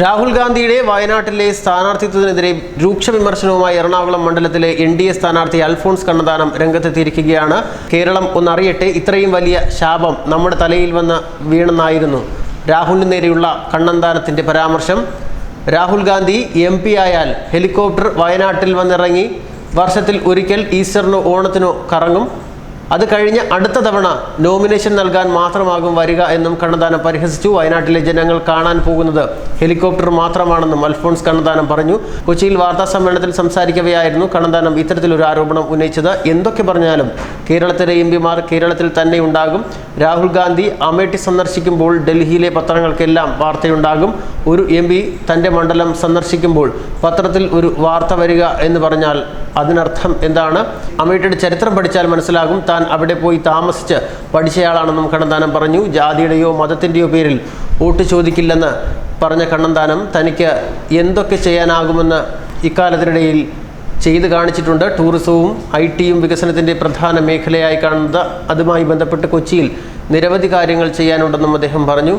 രാഹുൽ ഗാന്ധിയുടെ വയനാട്ടിലെ സ്ഥാനാർത്ഥിത്വത്തിനെതിരെ രൂക്ഷ വിമർശനവുമായി എറണാകുളം മണ്ഡലത്തിലെ എൻ ഡി എ സ്ഥാനാർത്ഥി അൽഫോൺസ് കണ്ണന്താനം രംഗത്തെത്തിയിരിക്കുകയാണ്. കേരളം ഒന്നറിയട്ടെ ഇത്രയും വലിയ ശാപം നമ്മുടെ തലയിൽ വന്ന് വീണെന്നായിരുന്നു രാഹുലിന് നേരെയുള്ള കണ്ണന്താനത്തിന്റെ പരാമർശം. രാഹുൽ ഗാന്ധി എം പി ആയാൽ ഹെലികോപ്റ്റർ വയനാട്ടിൽ വന്നിറങ്ങി വർഷത്തിൽ ഒരിക്കൽ ഈസ്റ്ററിനോ ഓണത്തിനോ കറങ്ങും. അത് കഴിഞ്ഞ് അടുത്ത തവണ നോമിനേഷൻ നൽകാൻ മാത്രമാകും വരിക എന്നും കണ്ണദാനം പരിഹസിച്ചു. വയനാട്ടിലെ ജനങ്ങൾ കാണാൻ പോകുന്നത് ഹെലികോപ്റ്റർ മാത്രമാണെന്നും അൽഫോൺസ് കണ്ണദാനം പറഞ്ഞു. കൊച്ചിയിൽ വാർത്താ സമ്മേളനത്തിൽ സംസാരിക്കവെയായിരുന്നു കണ്ണദാനം ഇത്തരത്തിലൊരു ആരോപണം ഉന്നയിച്ചത്. എന്തൊക്കെ പറഞ്ഞാലും കേരളത്തിലെ എം പിമാർ കേരളത്തിൽ തന്നെ ഉണ്ടാകും. രാഹുൽ ഗാന്ധി അമേഠി സന്ദർശിക്കുമ്പോൾ ഡൽഹിയിലെ പത്രങ്ങൾക്കെല്ലാം വാർത്തയുണ്ടാകും. ഒരു എം പി തന്റെ മണ്ഡലം സന്ദർശിക്കുമ്പോൾ പത്രത്തിൽ ഒരു വാർത്ത വരിക എന്ന് പറഞ്ഞാൽ അതിനർത്ഥം എന്താണ്? അമ്മയുടെ ചരിത്രം പഠിച്ചാൽ മനസ്സിലാകും. താൻ അവിടെ പോയി താമസിച്ച് പഠിച്ചയാളാണെന്നും കണ്ണന്താനം പറഞ്ഞു. ജാതിയുടെയോ മതത്തിന്റെയോ പേരിൽ വോട്ട് ചോദിക്കില്ലെന്ന് പറഞ്ഞ കണ്ണന്താനം തനിക്ക് എന്തൊക്കെ ചെയ്യാനാകുമെന്ന് ഇക്കാലത്തിനിടയിൽ ചെയ്ത് കാണിച്ചിട്ടുണ്ട്. ടൂറിസവും ഐ ടിയും വികസനത്തിന്റെ പ്രധാന മേഖലയായി കാണുന്നത് അതുമായി ബന്ധപ്പെട്ട് കൊച്ചിയിൽ നിരവധി കാര്യങ്ങൾ ചെയ്യാനുണ്ടെന്നും അദ്ദേഹം പറഞ്ഞു.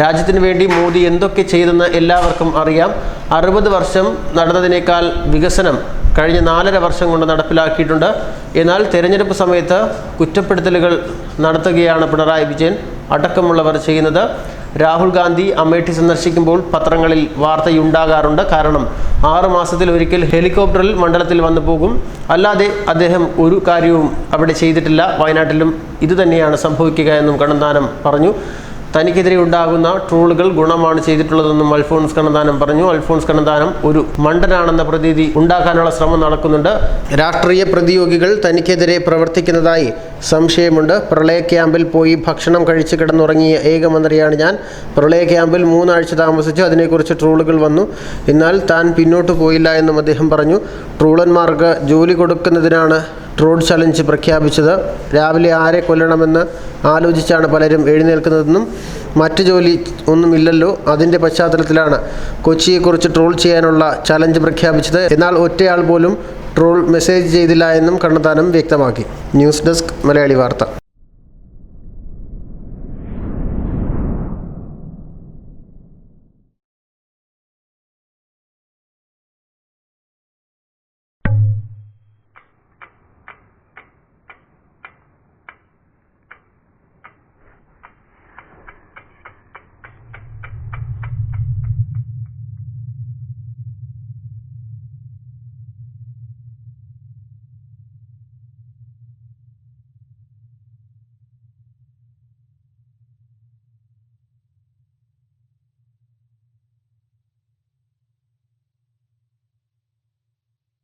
രാജ്യത്തിന് വേണ്ടി മോദി എന്തൊക്കെ ചെയ്തെന്ന് എല്ലാവർക്കും അറിയാം. അറുപത് വർഷം നടന്നതിനേക്കാൾ വികസനം കഴിഞ്ഞ നാലര വർഷം കൊണ്ട് നടപ്പിലാക്കിയിട്ടുണ്ട്. എന്നാൽ തെരഞ്ഞെടുപ്പ് സമയത്ത് കുറ്റപ്പെടുത്തലുകൾ നടത്തുകയാണ് പിണറായി വിജയൻ അടക്കമുള്ളവർ ചെയ്യുന്നത്. രാഹുൽ ഗാന്ധി അമേഠി സന്ദർശിക്കുമ്പോൾ പത്രങ്ങളിൽ വാർത്തയുണ്ടാകാറുണ്ട്. കാരണം ആറ് മാസത്തിൽ ഒരിക്കൽ ഹെലികോപ്റ്ററിൽ മണ്ഡലത്തിൽ വന്നു പോകും. അല്ലാതെ അദ്ദേഹം ഒരു കാര്യവും അവിടെ ചെയ്തിട്ടില്ല. വയനാട്ടിലും ഇതുതന്നെയാണ് സംഭവിക്കുക എന്നും കണ്ണന്താനം പറഞ്ഞു. തനിക്കെതിരെ ഉണ്ടാകുന്ന ട്രോളുകൾ ഗുണമാണ് ചെയ്തിട്ടുള്ളതെന്നും അൽഫോൺസ് കണ്ണന്താനം പറഞ്ഞു. അൽഫോൺസ് കണ്ണന്താനം ഒരു മണ്ടനാണെന്ന പ്രതീതി ഉണ്ടാക്കാനുള്ള ശ്രമം നടക്കുന്നുണ്ട്. രാഷ്ട്രീയ പ്രതിയോഗികൾ തനിക്കെതിരെ പ്രവർത്തിക്കുന്നതായി സംശയമുണ്ട്. പ്രളയ ക്യാമ്പിൽ പോയി ഭക്ഷണം കഴിച്ച് കിടന്നുറങ്ങിയ ഏക മന്ത്രിയാണ് ഞാൻ. പ്രളയ ക്യാമ്പിൽ മൂന്നാഴ്ച താമസിച്ചു അതിനെക്കുറിച്ച് ട്രോളുകൾ വന്നു. എന്നാൽ താൻ പിന്നോട്ട് പോയില്ല എന്നും അദ്ദേഹം പറഞ്ഞു. ട്രോളന്മാർക്ക് ജോലി കൊടുക്കുന്നതിനാണ് റോഡ് ചലഞ്ച് പ്രഖ്യാപിച്ചത്. രാവിലെ ആരെ കൊല്ലണമെന്ന് ആലോചിച്ചാണ് പലരും എഴുന്നേൽക്കുന്നതെന്നും മറ്റ് ജോലി ഒന്നുമില്ലല്ലോ അതിന്റെ പശ്ചാത്തലത്തിലാണ് കൊച്ചിയെക്കുറിച്ച് ട്രോൾ ചെയ്യാനുള്ള ചലഞ്ച് പ്രഖ്യാപിച്ചത്. എന്നാൽ ഒറ്റയാൾ പോലും ട്രോൾ മെസ്സേജ് ചെയ്തില്ല എന്നും കണ്ണത്താനം വ്യക്തമാക്കി. ന്യൂസ് ഡെസ്ക് മലയാളി വാർത്ത.